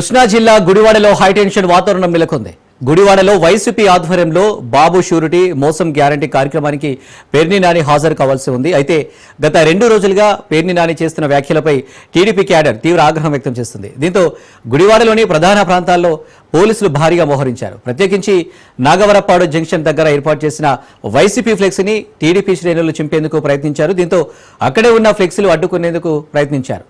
కృష్ణా జిల్లా గుడివాడలో హైటెన్షన్ వాతావరణం నెలకొంది. గుడివాడలో వైసీపీ ఆధ్వర్యంలో బాబు షూరిటీ మోసం గ్యారంటీ కార్యక్రమానికి పేర్ని నాని హాజరు కావాల్సి ఉంది. అయితే గత రెండు రోజులుగా పేర్ని నాని చేస్తున్న వ్యాఖ్యలపై టీడీపీ క్యాడర్ తీవ్ర ఆగ్రహం వ్యక్తం చేస్తుంది. దీంతో గుడివాడలోని ప్రధాన ప్రాంతాల్లో పోలీసులు భారీగా మోహరించారు. ప్రత్యేకించి నాగవరపాడు జంక్షన్ దగ్గర ఏర్పాటు చేసిన వైసీపీ ఫ్లెక్సీని టీడీపీ శ్రేణులు చింపేందుకు ప్రయత్నించారు. దీంతో అక్కడే ఉన్న ఫ్లెక్సీలు అడ్డుకునేందుకు ప్రయత్నించారు.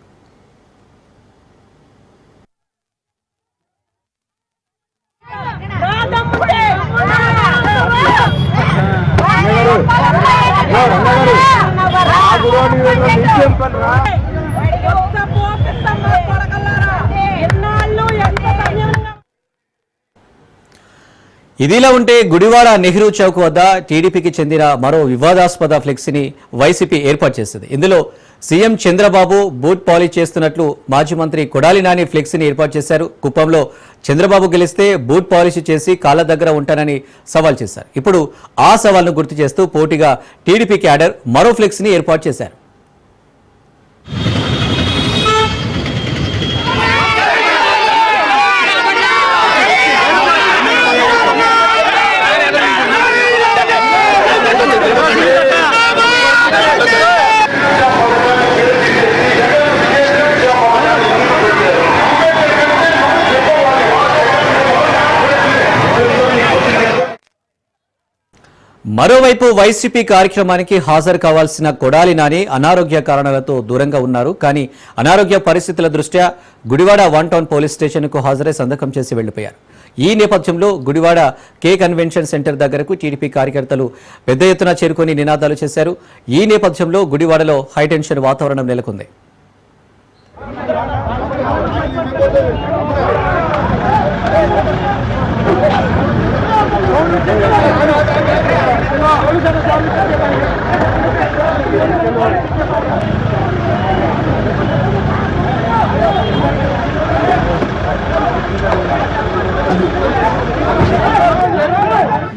ఇదిలా ఉంటే గుడివాడ నెహ్రూ చౌక్ వద్ద టీడీపీకి చెందిన మరో వివాదాస్పద ఫ్లెక్సీని వైసీపీ ఏర్పాటు చేసింది. ఇందులో సీఎం చంద్రబాబు బూట్ పాలిష్ చేస్తున్నట్లు మాజీ మంత్రి కొడాలి నాని ఫ్లెక్సీని ఏర్పాటు చేశారు. కుప్పంలో చంద్రబాబు గెలిస్తే బూట్ పాలిష్ చేసి కాళ్ళ దగ్గర ఉంటానని సవాల్ చేశారు. ఇప్పుడు ఆ సవాల్ను గుర్తు చేస్తూ పోటీగా టీడీపీ క్యాడర్ మరో ఫ్లెక్సీని ఏర్పాటు చేశారు. మరోవైపు వైసీపీ కార్యక్రమానికి హాజరు కావాల్సిన కొడాలి నాని అనారోగ్య కారణాలతో దూరంగా ఉన్నారు. కానీ అనారోగ్య పరిస్థితుల దృష్ట్యా గుడివాడ వన్ టౌన్ పోలీస్ స్టేషన్కు హాజరై సంతకం చేసి వెళ్ళిపోయారు ఈ నేపథ్యంలో గుడివాడ కే కన్వెన్షన్ సెంటర్ దగ్గరకు టీడీపీ కార్యకర్తలు పెద్ద ఎత్తున చేరుకొని నినాదాలు చేశారు. ఈ నేపథ్యంలో గుడివాడలో హైటెన్షన్ వాతావరణం నెలకొంది.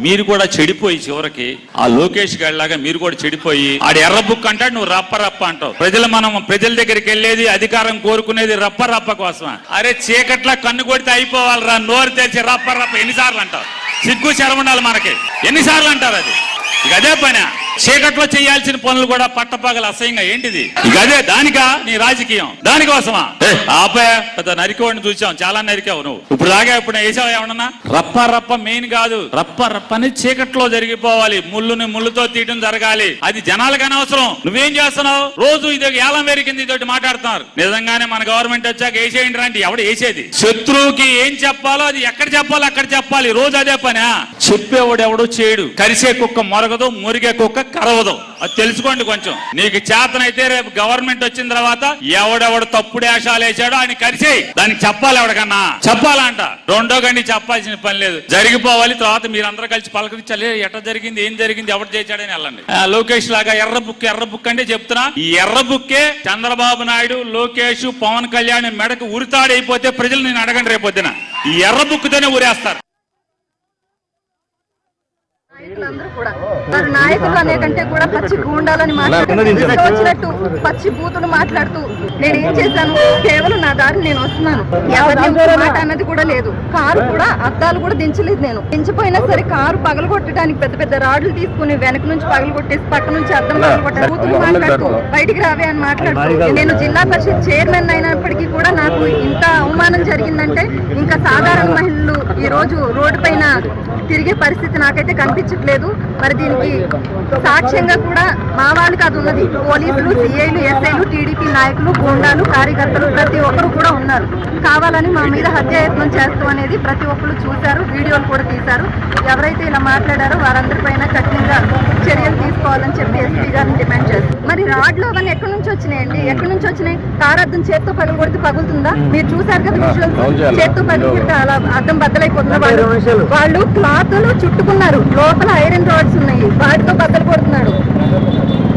మీరు కూడా చెడిపోయి చివరికి ఆ లోకేష్ గారిలాగా మీరు కూడా చెడిపోయి ఆడు ఎర్ర బుక్ అంటాడు నువ్వు రప్ప రప్ప అంటావు. ప్రజలు మనం ప్రజల దగ్గరికి వెళ్ళేది అధికారం కోరుకునేది రప్ప రప్ప కోసమా? అరే చీకట్లా కన్ను కొడితే అయిపోవాలిరా నోరు తెచ్చి రప్ప రప్ప ఎన్నిసార్లు అంటావు? సిగ్గు శరం ఉండాలి మనకి. ఎన్నిసార్లు అంటారు అది? ఇక అదే పని. చీకట్లో చేయాల్సిన పనులు కూడా పట్టపగల అసహ్యంగా. ఏంటిది? ఇక అదే దానికా? నీ రాజకీయం. దానికోసమా? ఆపే పెద్ద నరికోడిని చూసాం చాలా నరికావు నువ్వు. ఇప్పుడు దాకా ఇప్పుడు వేసావు ఏమన్నా రప్ప రప్ప మెయిన్ కాదు. రప్ప రప్పని చీకట్లో జరిగిపోవాలి. ముళ్ళుని ముళ్ళుతో తీయడం జరగాలి. అది జనాలకు అనవసరం. నువ్వేం చేస్తున్నావు? రోజు ఇది ఏలం వేరికింది ఇదొకటి మాట్లాడుతున్నారు. నిజంగానే మన గవర్నమెంట్ వచ్చాక వేసేయండి రండి. ఎవడు వేసేది? శత్రువుకి ఏం చెప్పాలో అది ఎక్కడ చెప్పాలో అక్కడ చెప్పాలి. రోజు అదే పనా? చెప్పేవాడు ఎవడు చేయడు. కరిసే కుక్క మొరగదు మురిగే కుక్క కరవదు. అది తెలుసుకోండి కొంచెం. నీకు చేతనైతే రేపు గవర్నమెంట్ వచ్చిన తర్వాత ఎవడెవడు తప్పుడు వేషాలు వేసాడో ఆయన కరిసేయి దానికి చెప్పాలి ఎవడికన్నా చెప్పాలంట. రెండో గండి చెప్పాల్సిన పని లేదు. జరిగిపోవాలి తర్వాత మీరందరూ కలిసి పలకరించాలి. ఎట్ట జరిగింది ఏం జరిగింది ఎవరు చేశాడని వెళ్ళండి. లోకేష్ లాగా ఎర్ర బుక్ ఎర్ర బుక్ అంటే చెప్తున్నా. ఈ ఎర్ర బుక్కే చంద్రబాబు నాయుడు లోకేష్ పవన్ కళ్యాణ్ మెడకు ఉరితాడైపోతే ప్రజలు నేను అడగండి రేపొద్దున. ఈ ఎర్ర బుక్తోనే ఊరేస్తారు. నాయకులందరూ కూడా. వారు నాయకులు అనే కంటే కూడా పచ్చి గూండాలని మాట్లాడుతూ పచ్చి బూతులు మాట్లాడుతూ నేను ఏం చేశాను? కేవలం నా దారి నేను వస్తున్నాను. ఒక్క మాట అన్నది కూడా లేదు. కారు కూడా అద్దాలు కూడా దించలేదు నేను. దించిపోయినా సరే కారు పగలగొట్టడానికి పెద్ద పెద్ద రాడ్లు తీసుకుని వెనక నుంచి పగలగొట్టేసి పక్క నుంచి అద్దం పగలగొట్టారు. బూతులు మాట్లాడుతూ బయటికి రావే అని మాట్లాడుతూ నేను జిల్లా పరిషత్ చైర్మన్ అయినప్పటికీ కూడా నాకు ఇంత అవమానం జరిగిందంటే ఇంకా సాధారణ మహిళలు ఈ రోజు రోడ్డు పైన తిరిగే పరిస్థితి నాకైతే కనిపించట్లేదు. మరి దీనికి సాక్ష్యంగా కూడా మా వాళ్ళకి అది ఉన్నది. పోలీసులు సిఐలు ఎస్ఐలు టీడీపీ నాయకులు గూండాలు కార్యకర్తలు ప్రతి ఒక్కరు కూడా ఉన్నారు. కావాలని మా మీద హత్యాయత్నం చేస్తాం అనేది ప్రతి ఒక్కరు చూశారు వీడియోలు కూడా తీశారు. ఎవరైతే ఇలా మాట్లాడారో వారందరిపైన కఠినంగా చర్యలు తీసుకోవాలని చెప్పి ఎస్పీ గారిని డిమాండ్ చేస్తారు మరి రాడ్లు అవన్నీ ఎక్కడి నుంచి వచ్చినాయండి ఎక్కడి నుంచి వచ్చినాయి? కారు అద్దం చేత్తో పగలు కొడితే పగులుతుందా? మీరు చూసారు కదా విజువల్స్ చేత్తో పగలు కొడితే అలా అద్దం బద్దలైపోతుందా? వాళ్ళు వాళ్ళు క్లాత్లు చుట్టుకున్నారు. లోపల ఐరన్ రాడ్స్ ఉన్నాయి. వాటితో బద్దలు కొడుతున్నాడు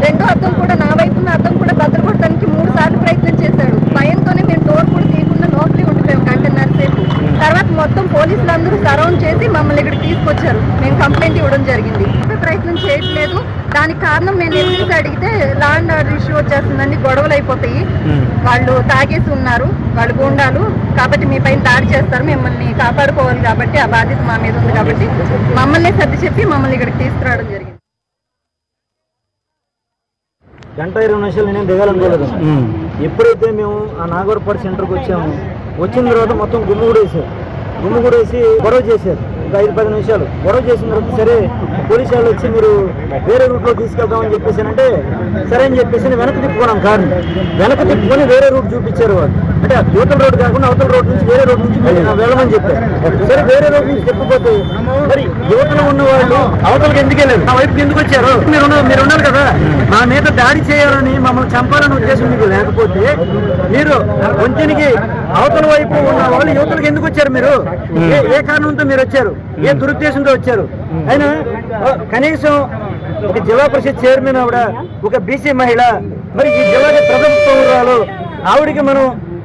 రెండో అద్దం కూడా నా వైపు ఉన్న అద్దం కూడా బద్దలు కొట్టడానికి మూడు సార్లు ప్రయత్నం చేశాడు భయంతోనే మేము డోర్ కూడా తీయకుండా లోపలే ఉండిపోయాం గంటన్నర సేపు తర్వాత మొత్తం పోలీసులు అందరూ సరౌండ్ చేసి మమ్మల్ని ఇక్కడ తీసుకొచ్చారు. మేము కంప్లైంట్ ఇవ్వడం జరిగింది. ప్రయత్నం చేయట్లేదు. దానికి కారణం మేము నిలదీసి అడిగితే లా అండ్ ఆర్డర్ ఇష్యూ వచ్చేస్తుందని గొడవలు అయిపోతాయి. వాళ్ళు తాగేసి ఉన్నారు. వాళ్ళు గుండాలు. కాబట్టి మీ పైన దాడి చేస్తారు. మిమ్మల్ని కాపాడుకోవాలి కాబట్టి ఆ బాధ్యత మా మీద ఉంది కాబట్టి మమ్మల్ని సర్ది చెప్పి మమ్మల్ని ఇక్కడికి తీసుకురావడం జరిగింది. గంట ఇరవై నిమిషాలు నేను దిగాలనుకోలేదు ఎప్పుడైతే మేము ఆ నాగవరపాడు సెంటర్కి వచ్చాము వచ్చిన తర్వాత మొత్తం గుమ్ము కూడా వేసారు గుమ్ము కూడా వేసి గొడవ చేశారు. ఒక ఐదు పది నిమిషాలు. గొడవ చేసిన తర్వాత సరే పోలీసు వాళ్ళు వచ్చి మీరు వేరే రూట్లో తీసుకెళ్తామని చెప్పేసి అంటే సరే అని చెప్పేసి నేను వెనక్కి తిప్పుకున్నాం కారు వెనక్కి తిప్పుకొని వేరే రూట్ చూపించారు వాళ్ళు. అంటే యువతల రోడ్ కాకుండా అవతల రోడ్ నుంచి వేరే రోడ్ నుంచి వెళ్ళి- వెళ్ళమని చెప్పారు. సరే వేరే రోడ్ నుంచి తిప్పపోతే మరి యువతలో ఉన్న వాళ్ళు అవతలకి ఎందుకు వెళ్ళారు? నా వైపుకి ఎందుకు వచ్చారు? మీరు మీరు ఉన్నారు కదా. మా మీద దాడి చేయాలని మమ్మల్ని చంపాలని ఉద్దేశం మీకు లేకపోతే మీరు వంతెనికి అవతల వైపు ఉన్న వాళ్ళు యువతలకు ఎందుకు వచ్చారు మీరు? ఏ ఏ కారణంతో మీరు వచ్చారు? ఏ దురుద్దేశంతో వచ్చారు? అయినా కనీసం ఒక జిల్లా పరిషత్ చైర్మన్ ఆవిడ ఒక బీసీ మహిళ మరి ఈ జిల్లాకి పౌరాలు ఆవిడికి మనం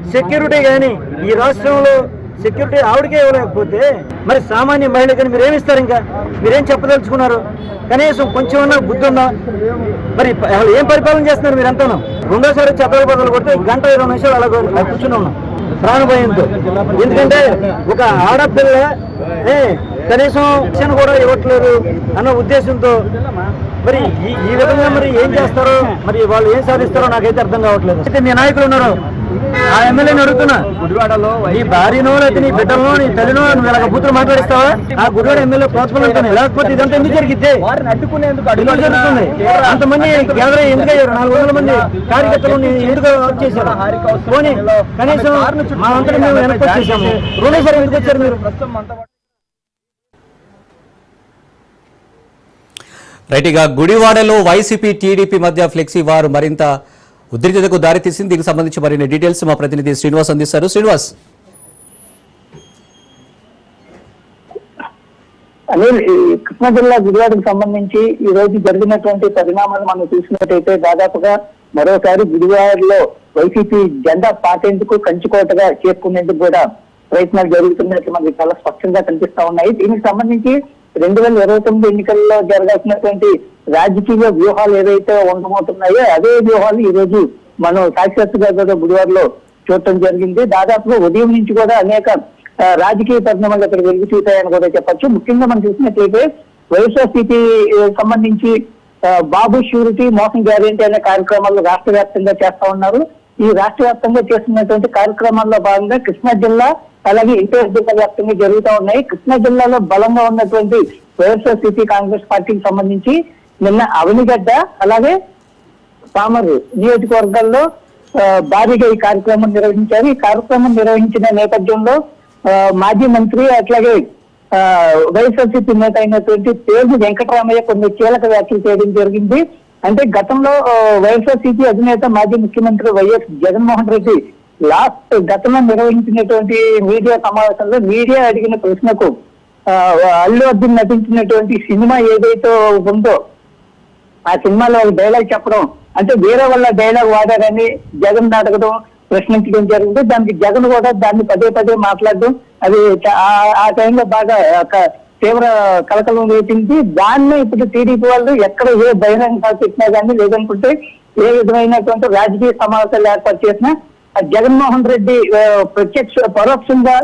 సెక్యూరిటీ కానీ ఈ రాష్ట్రంలో సెక్యూరిటీ ఆవిడకే ఇవ్వలేకపోతే మరి సామాన్య మహిళ కానీ మీరు ఏమిస్తారు ఇంకా? మీరేం చెప్పదలుచుకున్నారు? కనీసం కొంచెం ఉన్న బుద్ధి ఉందా మరి అసలు ఏం పరిపాలన చేస్తున్నారు మీరు ఎంతనో రెండోసారి వచ్చి బదులు కొడితే గంట ఇరవై నిమిషాలు అలా కూర్చు- కూర్చుని ఉన్నాం ప్రాణభయంతో. ఎందుకంటే ఒక ఆడపిల్ల ఏ, కనీసం శిక్షణ కూడా ఇవ్వట్లేదు అన్న ఉద్దేశంతో. మరి ఈ ఈ విధంగా మరి ఏం చేస్తారో మరి వాళ్ళు ఏం సాధిస్తారో నాకైతే అర్థం కావట్లేదు. అయితే మీ నాయకులు ఉన్నారు. ఆ ఎమ్మెల్యేని అడుగుతున్నా. గుడివాడలో నీ భార్యనో లేకపోతే నీ బిడ్డలో నీ తల్లినో నువ్వు ఇలాగ బూతులు మాట్లాడిస్తావా? ఆ గుడివాడ ఎమ్మెల్యే ప్రోత్సాహం లేకపోతే ఇదంతా ఎందుకు జరిగితే అడ్డుకునేందుకు ఎందుకు జరుగుతుంది. అంతమంది గ్యాదర్ ఎందుకు అయ్యారు? నాలుగు వందల మంది కార్యకర్తలు ఎందుకు చేశారు. పోనీ కనీసం మా అంతటా మేము వెనక్కి వచ్చేసాము. రెండోసారి ఎందుకు వచ్చారు మీరు? రైట్ ఇక గుడివాడలో వైసీపీ టీడీపీ మధ్య ఫ్లెక్సీ వారు మరింత ఉద్రిక్తతకు దారితీసింది దీనికి సంబంధించి మరిన్ని డీటెయిల్స్ మా ప్రతినిధి శ్రీనివాస్ అందిస్తారు. శ్రీనివాస్. అనిల్ కృష్ణా జిల్లా గుడివాడకు సంబంధించి ఈ రోజు జరిగినటువంటి పరిణామాలు మనం చూసినట్టయితే దాదాపుగా మరోసారి గుడివాడలో వైసీపీ జెండా పాటేందుకు కంచుకోటగా చేసుకునేందుకు కూడా ప్రయత్నాలు జరుగుతున్నట్లు మనకి చాలా స్పష్టంగా కనిపిస్తా ఉన్నాయి. దీనికి సంబంధించి రెండు వేల ఇరవై తొమ్మిది ఎన్నికల్లో జరగాల్సినటువంటి రాజకీయ వ్యూహాలు ఏవైతే ఉండబోతున్నాయో అదే వ్యూహాలు ఈ రోజు మనం సాక్షాత్తుగా కూడా గుడివాడలో చూడటం జరిగింది. దాదాపుగా ఉదయం నుంచి కూడా అనేక రాజకీయ పరిణామాలు అక్కడ వెలుగు చూశాయని కూడా చెప్పొచ్చు. ముఖ్యంగా మనం చూసినట్లయితే వైఎస్ఆర్సీపీ సంబంధించి బాబు షూరిటీ మోసం గ్యారెంటీ అనే కార్యక్రమాలు రాష్ట్ర వ్యాప్తంగా చేస్తా ఉన్నారు. ఈ రాష్ట్ర వ్యాప్తంగా చేస్తున్నటువంటి కార్యక్రమాల్లో భాగంగా కృష్ణా జిల్లా అలాగే ఎన్టీఆర్ జిల్లా వ్యాప్తంగా జరుగుతూ ఉన్నాయి. కృష్ణా జిల్లాలో బలంగా ఉన్నటువంటి వైఎస్ఆర్సీపీ కాంగ్రెస్ పార్టీకి సంబంధించి నిన్న అవనిగడ్డ అలాగే పామరు నియోజకవర్గాల్లో భారీగా ఈ కార్యక్రమం నిర్వహించారు. ఈ కార్యక్రమం నిర్వహించిన నేపథ్యంలో ఆ, మాజీ మంత్రి అట్లాగే ఆ, వైఎస్ఆర్సీపీ నేత అయినటువంటి పేరు వెంకటరామయ్య కొన్ని కీలక వ్యాఖ్యలు చేయడం జరిగింది. అంటే గతంలో వైఎస్ఆర్సీపీ అధినేత మాజీ ముఖ్యమంత్రి వైఎస్ జగన్మోహన్ రెడ్డి లాస్ట్ గతంలో నిర్వహించినటువంటి మీడియా సమావేశంలో మీడియా అడిగిన ప్రశ్నకు అల్లు అర్జున్ నటించినటువంటి సినిమా ఏదైతే ఉందో ఆ సినిమాలో డైలాగ్ చెప్పడం అంటే వేరే వాళ్ళ డైలాగ్ వాడారని జగన్ అడగడం ప్రశ్నించడం జరిగింది. దానికి జగన్ కూడా దాన్ని పదే పదే మాట్లాడడం అది ఆ- ఆ టైంలో బాగా ఒక తీవ్ర కలకలం రేపింది. దాన్ని ఇప్పుడు టీడీపీ వాళ్ళు ఎక్కడ ఏ బహిరంగ సభ పెట్టినా కానీ లేదనుకుంటే ఏ విధమైనటువంటి రాజకీయ సమావేశాలు ఏర్పాటు చేసినా జగన్మోహన్ రెడ్డి ప్రత్యక్ష పరోక్షంగా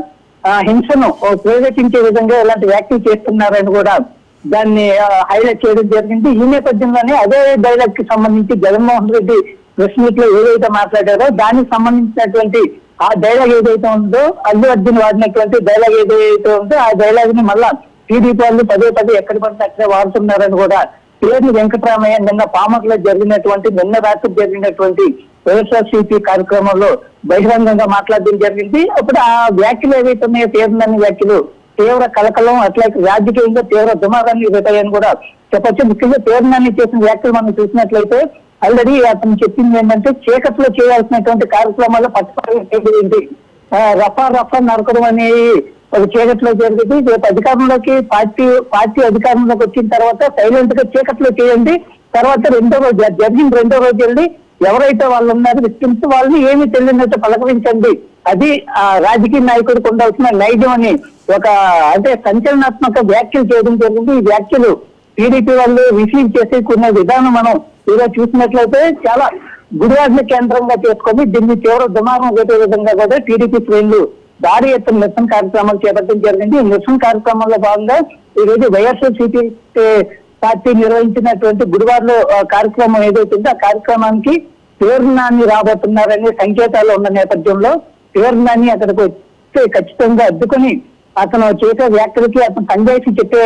హింసను ప్రేరేపించే విధంగా ఇలాంటి వ్యాఖ్యలు చేస్తున్నారని కూడా దాన్ని హైలైట్ చేయడం జరిగింది. ఈ నేపథ్యంలోనే అదే డైలాగ్కి సంబంధించి జగన్మోహన్ రెడ్డి ప్రెస్ మీట్లో ఏదైతే మాట్లాడారో దానికి సంబంధించినటువంటి ఆ డైలాగ్ ఏదైతే ఉందో అల్లు అర్జున్ వాడినటువంటి డైలాగ్ ఏదైతే ఉందో ఆ డైలాగ్ని మళ్ళా టీడీపీ వాళ్ళు పదే పదే ఎక్కడ పడితే అక్కడే వాడుతున్నారని కూడా పేరు వెంకటరామయ్య నిన్న పామర్లో జరిగినటువంటి నిన్న రాత్రి జరిగినటువంటి వైఎస్ఆర్సీపీ కార్యక్రమంలో బహిరంగంగా మాట్లాడడం జరిగింది. అప్పుడు ఆ వ్యాఖ్యలు ఏవైతే ఉన్నాయో పేరునని వ్యాఖ్యలు తీవ్ర కలకలం అట్లాగే రాజకీయంగా తీవ్ర దుమారాన్ని రేపాయని కూడా చెప్పచ్చు. ముఖ్యంగా పేరునాన్ని చేసిన వ్యాఖ్యలు మనం చూసినట్లయితే ఆల్రెడీ అతను చెప్పింది ఏంటంటే చీకట్లో చేయాల్సినటువంటి కార్యక్రమాల్లో పట్టుకోవాలి రఫా రఫా నరకడం అనేవి ఒక చీకట్లో జరిగింది రేపు అధికారంలోకి పార్టీ పార్టీ అధికారంలోకి వచ్చిన తర్వాత సైలెంట్గా చీకట్లో చేయండి. తర్వాత రెండో రోజు జ- జరిగిన రెండో రోజు వెళ్ళి ఎవరైతే వాళ్ళు ఉన్నారో విక్టిమ్స్ వాళ్ళని ఏమి తెలియనట్టు పలకరించండి. అది ఆ రాజకీయ నాయకుడికి ఉండాల్సిన నైజం అని ఒక అంటే సంచలనాత్మక వ్యాఖ్యలు చేయడం జరిగింది. ఈ వ్యాఖ్యలు టీడీపీ వాళ్ళు రిసీవ్ చేసుకున్న విధానం మనం ఈరోజు చూసినట్లయితే చాలా గుడివాడ్ల కేంద్రంగా చేసుకొని దీన్ని తీవ్ర దుమారం పెట్టే విధంగా కూడా టీడీపీ శ్రేణులు భారీ ఎత్తున నిరసన కార్యక్రమాలు చేపట్టడం జరిగింది. ఈ నిరసన కార్యక్రమంలో భాగంగా ఈ రోజు వైఎస్ఆర్సీపీ పార్టీ నిర్వహించినటువంటి ఆ, కార్యక్రమం ఏదైతే ఉందో ఆ కార్యక్రమానికి తీర్మానాన్ని రాబోతున్నారనే సంకేతాలు ఉన్న నేపథ్యంలో తీర్మానాన్ని అక్కడికి వస్తే ఖచ్చితంగా అడ్డుకొని అతను చేసే వ్యాఖ్యలకి అతను సంజాయిషి చెప్పే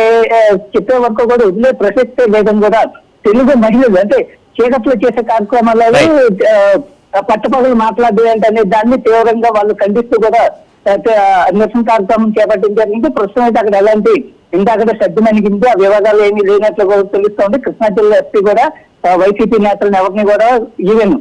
చెప్పే వరకు కూడా వదిలే ప్రసక్తే లేదని కూడా తెలుగు మహిళలు అంటే చీకట్లో చేసే కార్యక్రమాలలో పట్టపగలు మాట్లాడేంటి అనే దాన్ని తీవ్రంగా వాళ్ళు ఖండిస్తూ కూడా నిరసన కార్యక్రమం చేపట్టడం జరిగింది. ప్రస్తుతం అయితే అక్కడ ఎలాంటి ఇందాక శ్రద్ధ మణిగింది. ఆ వివాదాలు ఏమీ లేనట్లు కూడా తెలుస్తోంది. కృష్ణా జిల్లా ఎస్పీ కూడా వైసీపీ నేతలను ఎవరిని కూడా ఈవెన్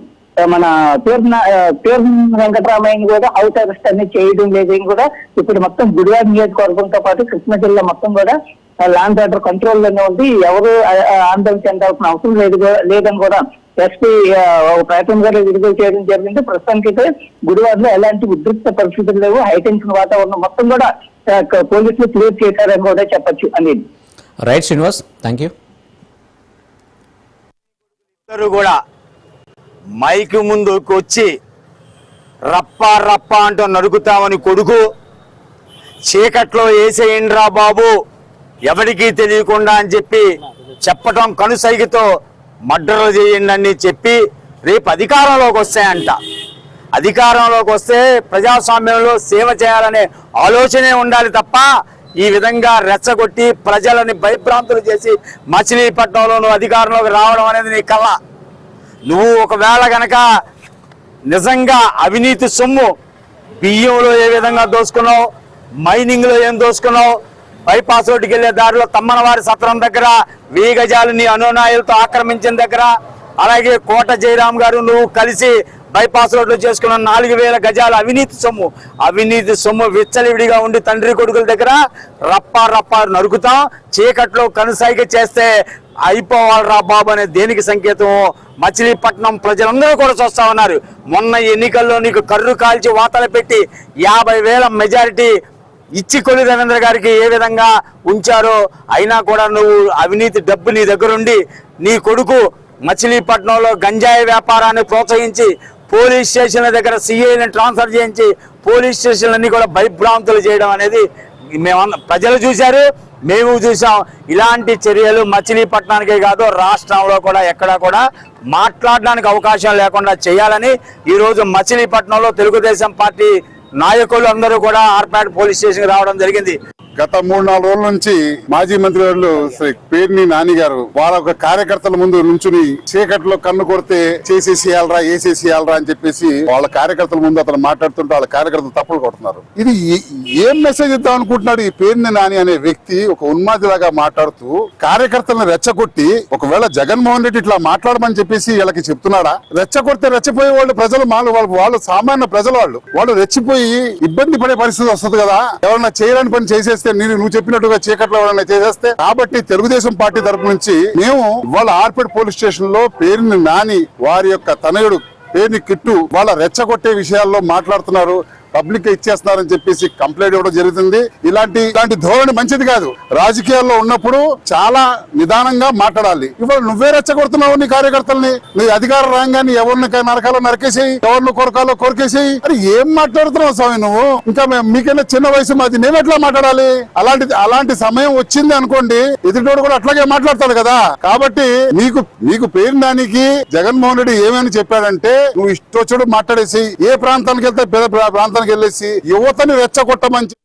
మన తీర్థ తీర్థ వెంకటరామయ్యని కూడా హౌస్ అరెస్ట్ అనేది చేయడం లేదని కూడా ఇప్పుడు మొత్తం గుడివాడ నియోజకవర్గంతో పాటు కృష్ణా జిల్లా మొత్తం కూడా లాండ్ ఆర్డర్ కంట్రోల్లోనే ఉంది. ఎవరు ఆందోళన చెందాల్సిన అవసరం లేదు కూడా- లేదని కూడా ఎస్పీ ఒక ప్రయత్నం కూడా విడుదల చేయడం జరిగింది. ప్రస్తుతానికి అయితే గుడివాడలో ఎలాంటి ఉద్రిక్త పరిస్థితులు లేవు. హైటెన్షన్ వాతావరణం మొత్తం కూడా పోలీసులు క్లియర్ చేశారని కూడా చెప్పొచ్చు అనేది రైట్ శ్రీనివాస్ థ్యాంక్ యూ ఇద్దరు కూడా మైక్ ముందుకు వచ్చి రప్ప రప్ప అంటూ నరుకుతామని కొడుకు చీకట్లో వేసేయండిరా బాబు ఎవరికీ తెలియకుండా అని చెప్పి చెప్పటం కనుసైగతో మర్డర్లు చేయండి అని చెప్పి రేపు అధికారంలోకి వస్తాయంట. అధికారంలోకి వస్తే ప్రజాస్వామ్యంలో సేవ చేయాలనే ఆలోచనే ఉండాలి తప్ప ఈ విధంగా రెచ్చగొట్టి ప్రజలని భయభ్రాంతులు చేసి మచిలీపట్నంలో నువ్వు అధికారంలోకి రావడం అనేది నీ కళ నువ్వు ఒకవేళ గనక నిజంగా అవినీతి సొమ్ము బియ్యంలో ఏ విధంగా దోసుకున్నావు? మైనింగ్లో ఏం దోసుకున్నావు? బైపాస్ రోడ్డుకి వెళ్ళే దారిలో తమ్మనవారి సత్రం దగ్గర వీగజాలని అనునాయులతో ఆక్రమించిన దగ్గర అలాగే కోట జయరాం గారు నువ్వు కలిసి బైపాస్ రోడ్లు చేసుకున్న నాలుగు వేల గజాల అవినీతి సొమ్ము. అవినీతి సొమ్ము విచ్చలివిడిగా ఉండి తండ్రి కొడుకుల దగ్గర రప్ప రప్ప నరుకుతాం. చీకట్లో కనుసైగ చేస్తే అయిపోవాలరా బాబు అనే దేనికి సంకేతం? మచిలీపట్నం ప్రజలందరూ కూడా చూస్తా ఉన్నారు. మొన్న ఎన్నికల్లో నీకు కర్రు కాల్చి వాతలు పెట్టి యాభై వేల మెజారిటీ ఇచ్చి కొలి రవీంద్ర గారికి ఏ విధంగా ఉంచారో అయినా కూడా నువ్వు అవినీతి డబ్బు నీ దగ్గరుండి నీ కొడుకు మచిలీపట్నంలో గంజాయి వ్యాపారాన్ని ప్రోత్సహించి పోలీస్ స్టేషన్ల దగ్గర సిఐని ట్రాన్స్ఫర్ చేయించి పోలీస్ స్టేషన్లన్నీ కూడా భయభ్రాంతులు చేయడం అనేది మేము ప్రజలు చూశారు మేము చూసాం ఇలాంటి చర్యలు మచిలీపట్నానికే కాదు రాష్ట్రంలో కూడా ఎక్కడా కూడా మాట్లాడడానికి అవకాశం లేకుండా చేయాలని ఈరోజు మచిలీపట్నంలో తెలుగుదేశం పార్టీ నాయకులు అందరూ కూడా ఆర్పాడ్ పోలీస్ స్టేషన్ రావడం జరిగింది. గత మూడు నాలుగు రోజుల నుంచి మాజీ మంత్రి వాళ్ళు శ్రీ పేర్ని నాని గారు వాళ్ళ ఒక కార్యకర్తల ముందు నుంచుని చీకట్లో కన్ను కొడితే చేసేసేయాలరా వేసేసేయాలరా అని చెప్పేసి వాళ్ళ కార్యకర్తల ముందు అతను మాట్లాడుతుంటే వాళ్ళ కార్యకర్తలు తప్పులు కొడుతున్నారు. ఇది ఏం మెసేజ్ ఇద్దాం అనుకుంటున్నాడు ఈ పేర్ని నాని అనే వ్యక్తి ఒక ఉన్మాదిలాగా మాట్లాడుతూ కార్యకర్తలను రెచ్చగొట్టి ఒకవేళ జగన్మోహన్ రెడ్డి ఇట్లా మాట్లాడమని చెప్పేసి వీళ్ళకి చెప్తున్నాడా? రెచ్చగొడితే రెచ్చిపోయే వాళ్ళు ప్రజలు వాళ్ళు వాళ్ళు సామాన్య ప్రజలు వాళ్ళు. వాళ్ళు రెచ్చిపోయి ఇబ్బంది పడే పరిస్థితి వస్తుంది కదా. ఎవరన్నా చేయలేని పని చేసేసి చేస్తే నేను నువ్వు చెప్పినట్టుగా చీకట్లో ఎవరైనా చేసేస్తే కాబట్టి తెలుగుదేశం పార్టీ తరపు నుంచి మేము వాళ్ళ ఆర్పేట్ పోలీస్ స్టేషన్లో పేరుని నాని వారి యొక్క తనయుడు పేరుని కిట్టు వాళ్ళ రెచ్చగొట్టే విషయాల్లో మాట్లాడుతున్నారు. పబ్లిక్ ఇచ్చేస్తున్నారని చెప్పేసి కంప్లైంట్ ఇవ్వడం జరుగుతుంది. ఇలాంటి ఇలాంటి ధోరణి మంచిది కాదు. రాజకీయాల్లో ఉన్నప్పుడు చాలా నిదానంగా మాట్లాడాలి. ఇవాళ నువ్వే రెచ్చగొడుతున్నావు నీ కార్యకర్తల్ని. నీ అధికార రంగాన్ని ఎవరిని నరకాలో నరకేసేయి ఎవరిని కొరకాలో కొరకేసేయి. అరే ఏం మాట్లాడుతున్నావు స్వామి నువ్వు? ఇంకా మీకైనా చిన్న వయసు మాది. నేను ఎట్లా మాట్లాడాలి? అలాంటి అలాంటి సమయం వచ్చింది అనుకోండి ఎదుటోడు కూడా అట్లాగే మాట్లాడతాడు కదా. కాబట్టి నీకు నీకు పేరు దానికి జగన్మోహన్ రెడ్డి ఏమని చెప్పాడంటే నువ్వు ఇష్టొచ్చుడు మాట్లాడేసి ఏ ప్రాంతానికి వెళ్తే పేద ప్రాంతం ప్రాంతానికి వెళ్ళేసి యువతని రెచ్చగొట్టమని